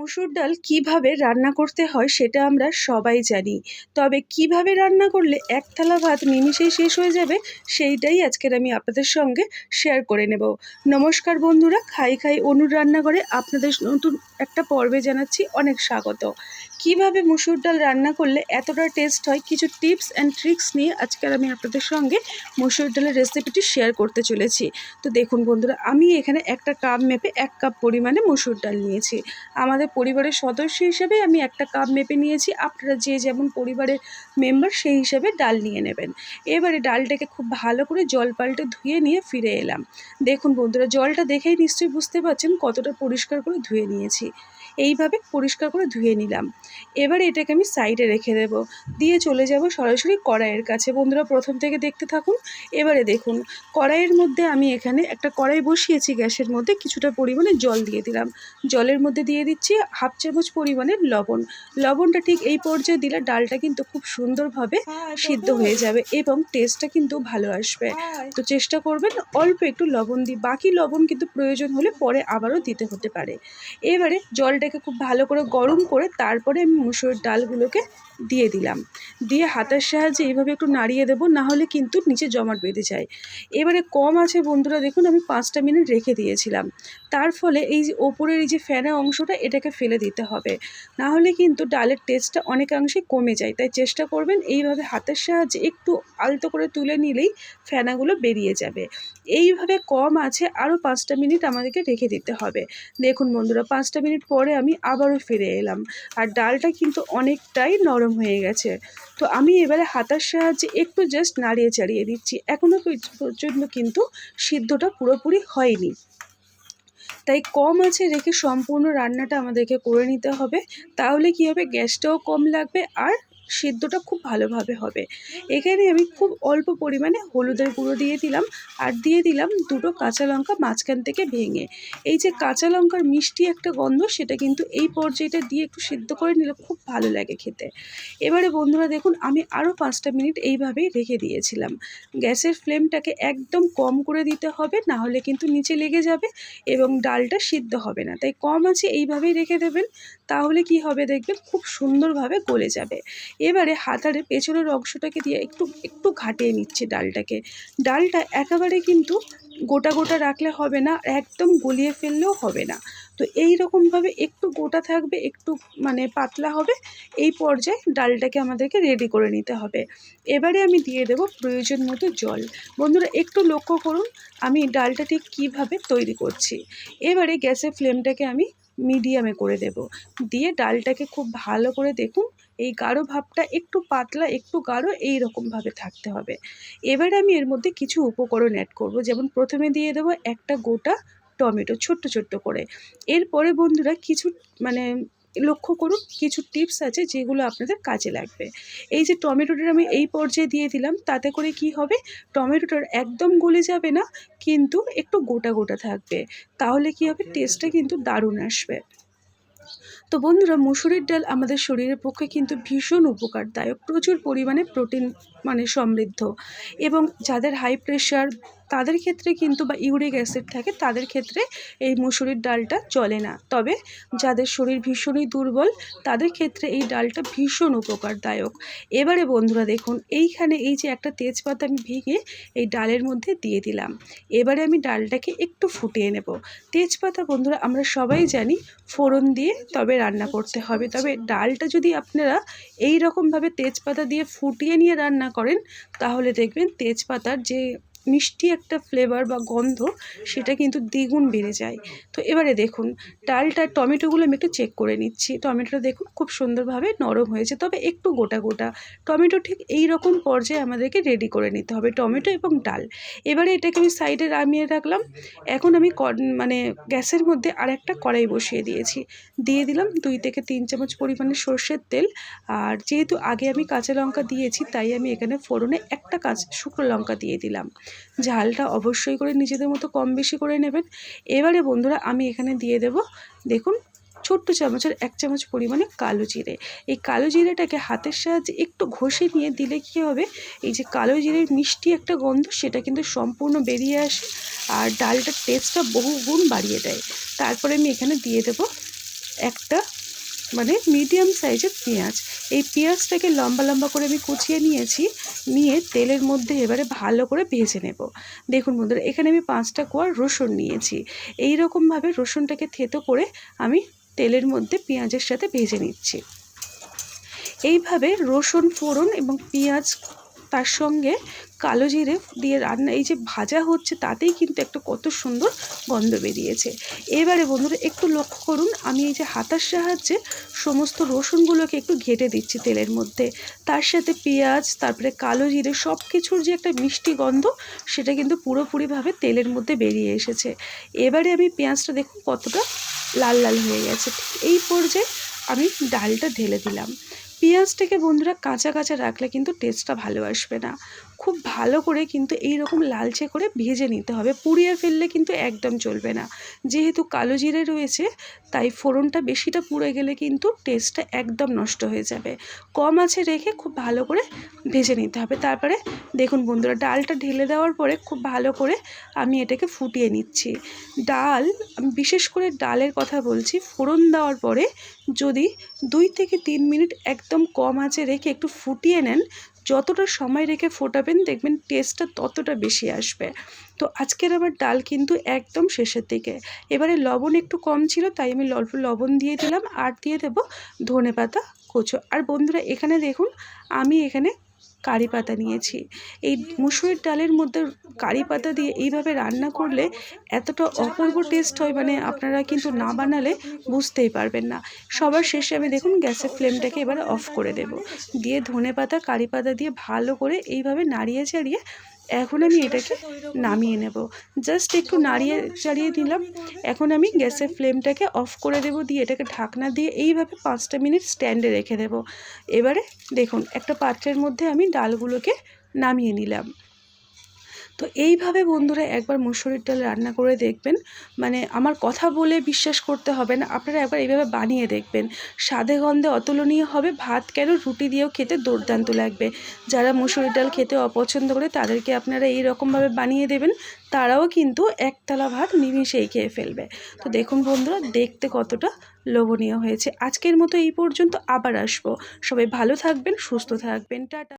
মুসুর ডাল কীভাবে রান্না করতে হয় সেটা আমরা সবাই জানি। তবে কীভাবে রান্না করলে এক থালা ভাত নিমিষেই শেষ হয়ে যাবে, সেইটাই আজকের আমি আপনাদের সঙ্গে শেয়ার করে নেব। নমস্কার বন্ধুরা, খাই খাই অনুর রান্নাঘরে আপনাদের নতুন একটা পর্বে জানাচ্ছি অনেক স্বাগত। কীভাবে মুসুর ডাল রান্না করলে এতটা টেস্ট হয় কিছু টিপস অ্যান্ড ট্রিক্স নিয়ে আজকের আমি আপনাদের সঙ্গে মুসুর ডালের রেসিপিটি শেয়ার করতে চলেছি। তো দেখুন বন্ধুরা, আমি এখানে একটা কাপ মেপে এক কাপ পরিমাণে মুসুর ডাল নিয়েছি। আমাদের পরিবারের সদস্য হিসেবে আমি একটা কাপ মেপে নিয়েছি। আপনারা যে যেমন পরিবারের মেম্বার, সেই হিসেবে ডাল নিয়ে নেবেন। এবারে ডালটাকে খুব ভালো করে জল পাল্টে ধুয়ে নিয়ে ফিরে এলাম। দেখুন বন্ধুরা, জলটা দেখেই নিশ্চয়ই বুঝতে পারছেন কতটা পরিষ্কার করে ধুয়ে নিয়েছি। এইভাবে পরিষ্কার করে ধুয়ে নিলাম। এবারে এটাকে আমি সাইডে রেখে দেব। দিয়ে চলে যাব সরাসরি কড়াইয়ের কাছে। বন্ধুরা, প্রথম থেকে দেখতে থাকুন। এবারে দেখুন, কড়াইয়ের মধ্যে আমি এখানে একটা কড়াই বসিয়েছি। গ্যাসের মধ্যে কিছুটা পরিমাণে জল দিয়ে দিলাম। জলের মধ্যে দিয়ে দিচ্ছি হাফ চামচ পরিমাণের লবণ। লবণটা ঠিক এই পর্যায়ে দিলে ডালটা কিন্তু খুব সুন্দরভাবে সিদ্ধ হয়ে যাবে এবং টেস্টটা কিন্তু ভালো আসবে। তো চেষ্টা করবেন অল্প একটু লবণ দিই বাকি লবণ কিন্তু প্রয়োজন হলে পরে আবারও দিতে হতে পারে। এবারে জলটাকে খুব ভালো করে গরম করে তারপরে আমি মুসুর ডালগুলোকে দিয়ে দিলাম। দিয়ে হাতের সাহায্যে এইভাবে একটু নাড়িয়ে দেবো না হলে কিন্তু নিচে জমাট বেঁধে যায়। এবারে কম আছে বন্ধুরা দেখুন আমি পাঁচটা মিনিট রেখে দিয়েছিলাম। তার ফলে এই যে ওপরের এই যে ফেনা অংশটা এটাকে ফেলে দিতে হবে। না হলে কিন্তু ডালের টেস্টটা অনেকাংশে কমে যায়। তাই চেষ্টা করবেন এইভাবে হাতের সাহায্যে একটু আলতো করে তুলে নিলেই ফেনাগুলো বেরিয়ে যাবে। এইভাবে কম আছে আরও পাঁচটা মিনিট আমাদেরকে রেখে দিতে হবে। দেখুন বন্ধুরা, পাঁচটা মিনিট পরে আমি আবারও ফিরে এলাম। আর ডালটা কিন্তু অনেকটাই নরম হয়ে গেছে। তো আমি এবারে হাতার সাহায্যে একটু জাস্ট নাড়িয়ে চাড়িয়ে দিচ্ছি। এখনও পর্যন্ত কিন্তু সিদ্ধটা পুরোপুরি হয়নি। তাই কম আছে রেখে সম্পূর্ণ রান্নাটা আমাদেরকে করে নিতে হবে। তাহলে কী হবে? গ্যাসটাও কম লাগবে আর সেদ্ধটা খুব ভালোভাবে হবে। এখানে আমি খুব অল্প পরিমাণে হলুদের গুঁড়ো দিয়ে দিলাম আর দিয়ে দিলাম দুটো কাঁচা লঙ্কা মাঝখান থেকে ভেঙে। এই যে কাঁচা লঙ্কার মিষ্টি একটা গন্ধ, সেটা কিন্তু এই পর্যায়টা দিয়ে একটু সিদ্ধ করে নিলে খুব ভালো লাগে খেতে। এবারে বন্ধুরা দেখুন, আমি আরও পাঁচটা মিনিট এইভাবেই রেখে দিয়েছিলাম। গ্যাসের ফ্লেমটাকে একদম কম করে দিতে হবে, না হলে কিন্তু নিচে লেগে যাবে এবং ডালটা সিদ্ধ হবে না। তাই কম আছে এইভাবেই রেখে দেবেন। তাহলে কি হবে দেখবেন খুব সুন্দরভাবে গলে যাবে। এবারে হাতারে পেছনের অংশটাকে দিয়ে একটু একটু ঘাটিয়ে নিচ্ছে ডালটাকে। ডালটা একেবারে কিন্তু গোটা গোটা রাখলে হবে না, একদম গলিয়ে ফেললেও হবে না। তো এই রকমভাবে একটু গোটা থাকবে, একটু মানে পাতলা হবে, এই পর্যায়ে ডালটাকে আমাদেরকে রেডি করে নিতে হবে। এবারে আমি দিয়ে দেব প্রয়োজন মতো জল। বন্ধুরা, একটু লক্ষ্য করুন, আমি ডালটা ঠিক কীভাবে তৈরি করছি। এবারে গ্যাসের ফ্লেমটাকে আমি মিডিয়ামে করে দেব। দিয়ে ডালটাকে খুব ভালো করে দেখুন, এই গাঢ় ভাবটা একটু পাতলা, একটু গাঢ়, এই রকমভাবে থাকতে হবে। এবারে আমি এর মধ্যে কিছু উপকরণ অ্যাড করব। যেমন প্রথমে দিয়ে দেবো একটা গোটা টমেটো, ছোট্ট ছোট্ট করে। এরপরে বন্ধুরা কিছু মানে লক্ষ্য করুন কিছু টিপস আছে যেগুলো আপনাদের কাজে লাগবে। এই যে টমেটোটা আমি এই পর্যায়ে দিয়ে দিলাম তাতে করে কি হবে? টমেটোটার একদম গলে যাবে না কিন্তু একটু গোটা গোটা থাকবে। তাহলে কি হবে? টেস্টটা কিন্তু দারুণ আসবে। তো বন্ধুরা মুসুরির ডাল আমাদের শরীরের পক্ষে কিন্তু ভীষণ উপকারদায়ক। প্রচুর পরিমাণে প্রোটিন মানে সমৃদ্ধ। এবং যাদের হাই প্রেশার তাদের ক্ষেত্রে কিন্তু বা ইউরিক অ্যাসিড থাকে, তাদের ক্ষেত্রে এই মুসুরির ডালটা চলে না। তবে যাদের শরীর ভীষণই দুর্বল, তাদের ক্ষেত্রে এই ডালটা ভীষণ উপকারদায়ক। এবারে বন্ধুরা দেখুন, এইখানে এই যে একটা তেজপাতা আমি ভেঙে এই ডালের মধ্যে দিয়ে দিলাম। এবারে আমি ডালটাকে একটু ফুটিয়ে নেব। তেজপাতা বন্ধুরা আমরা সবাই জানি ফোড়ন দিয়ে তবে রান্না করতে হবে। তবে ডালটা যদি আপনারা এই রকমভাবে তেজপাতা দিয়ে ফুটিয়ে নিয়ে রান্না করেন, তাহলে দেখবেন তেজপাতার যে মিষ্টি একটা ফ্লেভার বা গন্ধ, সেটা কিন্তু দ্বিগুণ বেড়ে যায়। তো এবারে দেখুন, ডালটা, টমেটোগুলো আমি একটু চেক করে নিচ্ছি। টমেটোটা দেখুন, খুব সুন্দরভাবে নরম হয়েছে, তবে একটু গোটা গোটা। টমেটো ঠিক এই রকম পর্যায়ে আমাদেরকে রেডি করে নিতে হবে, টমেটো এবং ডাল। এবারে এটাকে আমি সাইডে নামিয়ে রাখলাম। এখন আমি মানে গ্যাসের মধ্যে আর একটা কড়াই বসিয়ে দিয়েছি। দিয়ে দিলাম দুই থেকে তিন চামচ পরিমাণে সর্ষের তেল। আর যেহেতু আগে আমি কাঁচা লঙ্কা দিয়েছি, তাই আমি এখানে ফোড়নে একটা কাঁচা শুকনো লঙ্কা দিয়ে দিলাম। ঝালটা অবশ্যই করে নিজেদের মতো কম বেশি করে নেবেন। এবারে বন্ধুরা আমি এখানে দিয়ে দেব, দেখুন, ছোট্ট চামচের এক চামচ পরিমাণে কালো জিরে। এই কালো জিরেটাকে হাতের সাহায্যে একটু ঘষে নিয়ে দিলে কী হবে, এই যে কালো জিরের মিষ্টি একটা গন্ধ, সেটা কিন্তু সম্পূর্ণ বেরিয়ে আসে আর ডালটার টেস্টটা বহু গুণ বাড়িয়ে দেয়। তারপরে আমি এখানে দিয়ে দেবো একটা মানে মিডিয়াম সাইজের পেঁয়াজ। এই পেঁয়াজটাকে লম্বা লম্বা করে আমি কুচিয়ে নিয়েছি, নিয়ে তেলের মধ্যে এবারে ভালো করে ভেজে নেব। দেখুন বন্ধুরা, এখানে আমি পাঁচটা কোয়ার রসুন নিয়েছি। এই রকমভাবে রসুনটাকে থেতো করে আমি তেলের মধ্যে পেঁয়াজের সাথে ভেজে নিচ্ছি। এইভাবে রসুন ফোড়ন এবং পেঁয়াজ তার সঙ্গে কালো জিরে দিয়ে রান্না, এই যে ভাজা হচ্ছে তাতেই কিন্তু একটা কত সুন্দর গন্ধ বেরিয়েছে। এবারে বন্ধুরা একটু লক্ষ্য করুন, আমি এই যে হাতার সাহায্যে সমস্ত রসুনগুলোকে একটু ঘেটে দিচ্ছি তেলের মধ্যে। তার সাথে পেঁয়াজ, তারপরে কালো জিরে সব কিছুর যে একটা মিষ্টি গন্ধ, সেটা কিন্তু পুরোপুরিভাবে তেলের মধ্যে বেরিয়ে এসেছে। এবারে আমি পেঁয়াজটা দেখুন কতটা লাল লাল হয়ে গেছে। এই পর্যায়ে আমি ডালটা ঢেলে দিলাম। পেঁয়াজটাকে বন্ধুরা কাঁচা কাঁচা রাখলে কিন্তু টেস্টটা ভালো আসবে না। খুব ভালো করে কিন্তু এই রকম লালচে করে ভেজে নিতে হবে। পুড়িয়ে ফেললে কিন্তু একদম চলবে না। যেহেতু কালো জিরে রয়েছে, তাই ফোড়নটা বেশিটা পুড়ে গেলে কিন্তু টেস্টটা একদম নষ্ট হয়ে যাবে। কম আছে রেখে খুব ভালো করে ভেজে নিতে হবে। তারপরে দেখুন বন্ধুরা, ডালটা ঢেলে দেওয়ার পরে খুব ভালো করে আমি এটাকে ফুটিয়ে নিচ্ছি। ডাল বিশেষ করে ডালের কথা বলছি, ফোড়ন দেওয়ার পরে যদি দুই থেকে তিন মিনিট একদম কম আঁচে রেখে একটু ফুটিয়ে নেন যতটা সময় রেখে ফোটাবেন, দেখবেন টেস্টটা ততটা বেশি আসবে। তো আজকের আমার ডাল কিন্তু একদম শেষের দিকে। এবারে লবণ একটু কম ছিল, তাই আমি অল্প লবণ দিয়ে দিলাম আর দিয়ে দেবো ধনে পাতা কুচো। আর বন্ধুরা, এখানে দেখুন, আমি এখানে কারি পাতা নিয়েছি। এই মুসুরির ডালের মধ্যে কারি পাতা দিয়ে এইভাবে রান্না করলে এতটা অপূর্ব টেস্ট হয় মানে আপনারা কিন্তু না বানালে বুঝতেই পারবেন না। সবার শেষে আমি দেখুন গ্যাসের ফ্লেমটাকে এবার অফ করে দেব। দিয়ে ধনে পাতা, কারি পাতা দিয়ে ভালো করে এইভাবে নাড়িয়ে চাড়িয়ে এখন আমি এটাকে নামিয়ে নেব। জাস্ট একটু নাড়িয়ে চাড়িয়ে দিলাম। এখন আমি গ্যাসের ফ্লেমটাকে অফ করে দেব, দিয়ে এটাকে ঢাকনা দিয়ে এইভাবে পাঁচটা মিনিট স্ট্যান্ডে রেখে দেব। এবারে দেখুন, একটা পাত্রের মধ্যে আমি ডালগুলোকে নামিয়ে নিলাম। তো এইভাবে বন্ধুরা একবার মুসুরির ডাল রান্না করে দেখবেন। মানে আমার কথা বলে বিশ্বাস করতে হবে না। আপনারা একবার এইভাবে বানিয়ে দেখবেন। স্বাদে গন্ধে অতুলনীয় হবে। ভাত কেন রুটি দিয়েও খেতে দুর্দান্ত লাগবে। যারা মুসুরির ডাল খেতে অপছন্দ করে তাদেরকে আপনারা এই রকমভাবে বানিয়ে দেবেন। তারাও কিন্তু একতলা ভাত নিমিশেই খেয়ে ফেলবে। তো দেখুন বন্ধুরা, দেখতে কতটা লোভনীয় হয়েছে। আজকের মতো এই পর্যন্ত আবার আসব। সবাই ভালো থাকবেন, সুস্থ থাকবেন। টাটা।